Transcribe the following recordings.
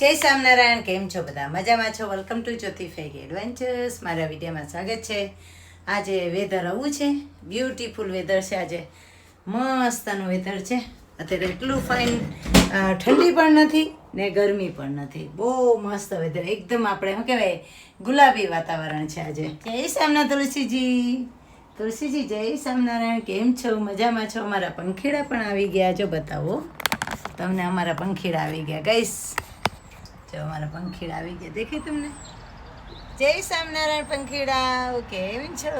જય સ્વામિનારાયણ, કેમ છો બધા? મજામાં છો? Welcome to Jyoti fairy adventures મારા વિડીયોમાં સ્વાગત છે. આજે વેધર આવું છે. બ્યુટીફુલ વેધર છે આજે. મસ્તનું વેધર છે. અત્યારે એટલું ફાઇન ઠંડી પણ નથી ને ગરમી પણ નથી. બહુ મસ્ત વેધર એકદમ આપણે, શું કહેવાય, ગુલાબી વાતાવરણ છે આજે. જય સામના તુલસીજી. તુલસીજી, જય સ્વામિનારાયણ. કેમ છો? મજામાં છો? અમારા પંખીડા પણ આવી ગયા. જો બતાવો. તમને અમારા પંખીડા આવી ગયા. ગઈશ જો અમારા પંખીડા આવી ગયા. દેખી તમને? જય સ્વામિનારાયણ પંખીડા. કેમ છો?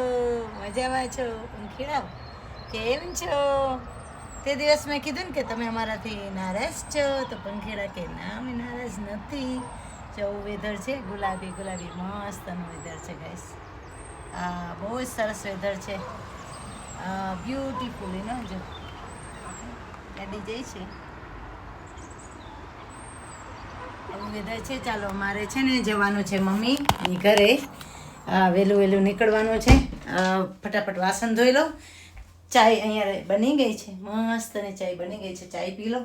મજામાં છો? પંખીડા? કેમ છો? તે દિવસ મેં કીધું ને કે તમે અમારાથી નારાજ છો, તો પંખીડા કે ના, અમે નારાજ નથી. જવું વેધર છે, ગુલાબી ગુલાબી મસ્તનું વેધર છે ગાઈસ બહુ જ સરસ વેધર છે. બ્યુટીફુલ એનો, જો. ગાડી જઈ છે વેધર છે. ચાલો, મારે છે ને જવાનું છે મમ્મીની ઘરે. વહેલું વહેલું નીકળવાનું છે. ફટાફટ વાસણ ધોઈ લો. ચાય અહીંયા બની ગઈ છે. મસ્ત ને ચાય બની ગઈ છે. ચાય પી લો.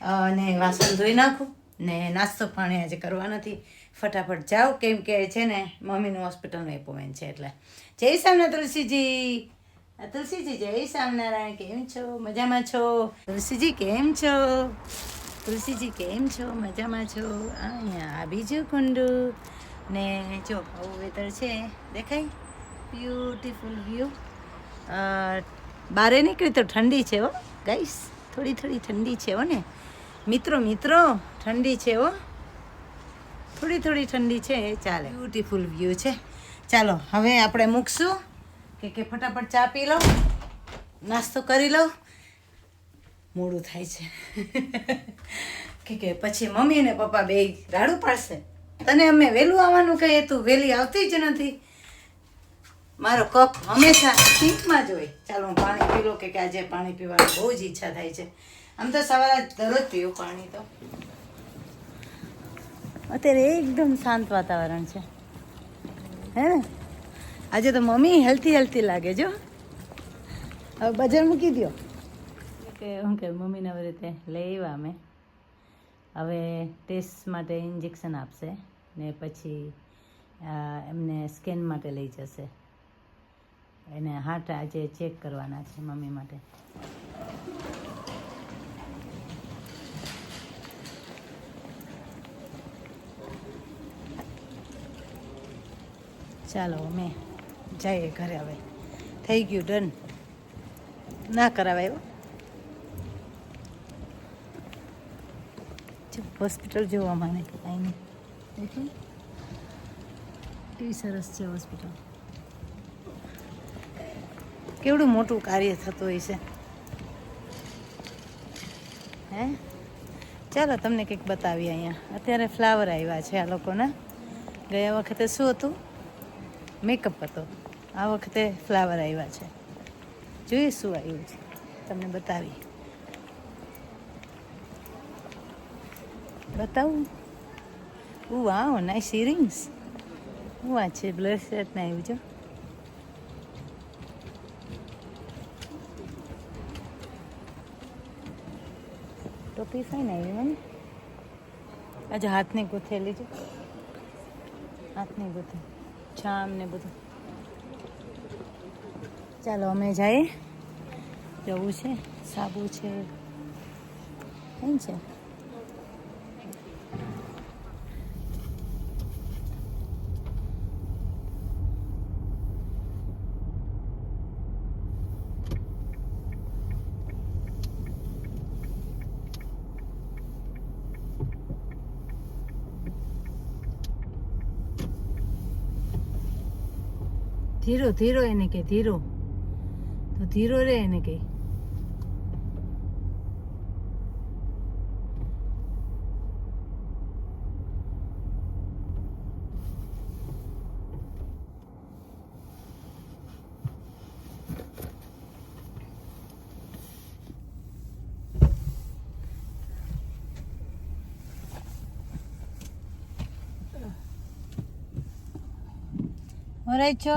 અને વાસણ ધોઈ નાખું. ને નાસ્તો પાણી આજે કરવા નથી. ફટાફટ જાઓ. કેમ કે છે ને મમ્મીનું હોસ્પિટલનું એપોઇન્ટમેન્ટ છે એટલે. જય સામના તુલસીજી. તુલસીજી, જય સ્વામિનારાયણ કેમ છો? મજામાં છો? તુલસીજી, કેમ છો? તુલસીજી કેમ છો? મજામાં છો? અહીંયા આ બીજું કુંડુ ને જો આવું વેધર છે. દેખાય? બ્યુટીફુલ વ્યૂ બારે નીકળી તો ઠંડી છે હો. ગાઈસ થોડી થોડી ઠંડી છે હો ને. મિત્રો મિત્રો, ઠંડી છે હો. થોડી થોડી ઠંડી છે. ચાલે. બ્યુટીફુલ વ્યૂ છે. ચાલો, હવે આપણે મૂકશું. કે કે ફટાફટ ચા પી લો. નાસ્તો કરી લો. મોડું થાય છે. કે કે પછી મમ્મી ને પપ્પા બે રાડું પાડશે. તને અમે વહેલું આવવાનું કહીએ, તું વહેલી આવતી જ નથી. મારો કપ હંમેશા સિંકમાં જ હોય. ચાલો હું પાણી પી લઉં કે કે આજે પાણી પીવાની બહુ જ ઈચ્છા થાય છે. આમ તો સવારે દરરોજ પીવું પાણી તો. અત્યારે એકદમ શાંત વાતાવરણ છે. હે ને? આજે તો મમ્મી હેલ્થી હેલ્થી લાગે જો હવે બજાર મૂકી દો કે શું કે, મમ્મીને આવી રીતે લઈ આવ્યા અમે. હવે ટેસ્ટ માટે ઇન્જેક્શન આપશે ને પછી એમને સ્કેન માટે લઈ જશે. એને હાર્ટ આજે ચેક કરવાના છે મમ્મી માટે. ચાલો, અમે જઈએ ઘરે હવે. થઈ ગયું ડન ના કરાવાય હો. જો હોસ્પિટલ જોવા મને કાંઈ નહીં. કેવી સરસ છે હોસ્પિટલ. કેવડું મોટું કાર્ય થતું હોય છે. હે? ચાલો તમને કંઈક બતાવીએ અહીંયા. અત્યારે ફ્લાવર આવ્યા છે આ લોકોના. ગયા વખતે શું હતું? મેકઅપ હતો. આ વખતે ફ્લાવર આવ્યા છે. જોઈએ શું આવ્યું છે. તમને બતાવી બતાવું ઉ વાવ નાઈસ ઇયરિંગ્સ હું આ છે બ્લેસલેટ ને આવ્યું છે ટોપી ફાઈન આવી મને આજે હાથની ગૂંથેલી છે હાથની ગૂંથે જામ ને બધું ચાલો અમે જઈએ જવું છે સાબુ છે એમ છે ધીરો ધીરો એને કે ધીરો તો ધીરો રે એને કે ઓરાઈ છો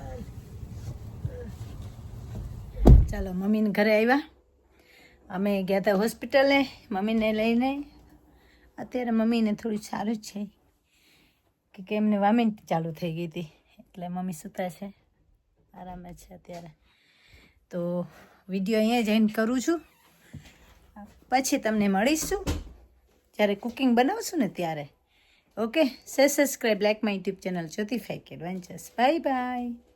ચાલો, મમ્મીને ઘરે આવ્યા અમે ગયા હતા હોસ્પિટલે, મમ્મીને લઈને. અત્યારે મમ્મીને થોડું સારું જ છે. કે કે એમને વામિન ચાલુ થઈ ગઈ હતી, એટલે મમ્મી સૂતા છે, આરામે છે અત્યારે. તો વીડિયો અહીંયા જ કરું છું. પછી તમને મળીશું. જ્યારે કુકિંગ બનાવશું ને ત્યારે. ઓકે, સે subscribe like my YouTube channel Jyoti fake adventures bye bye.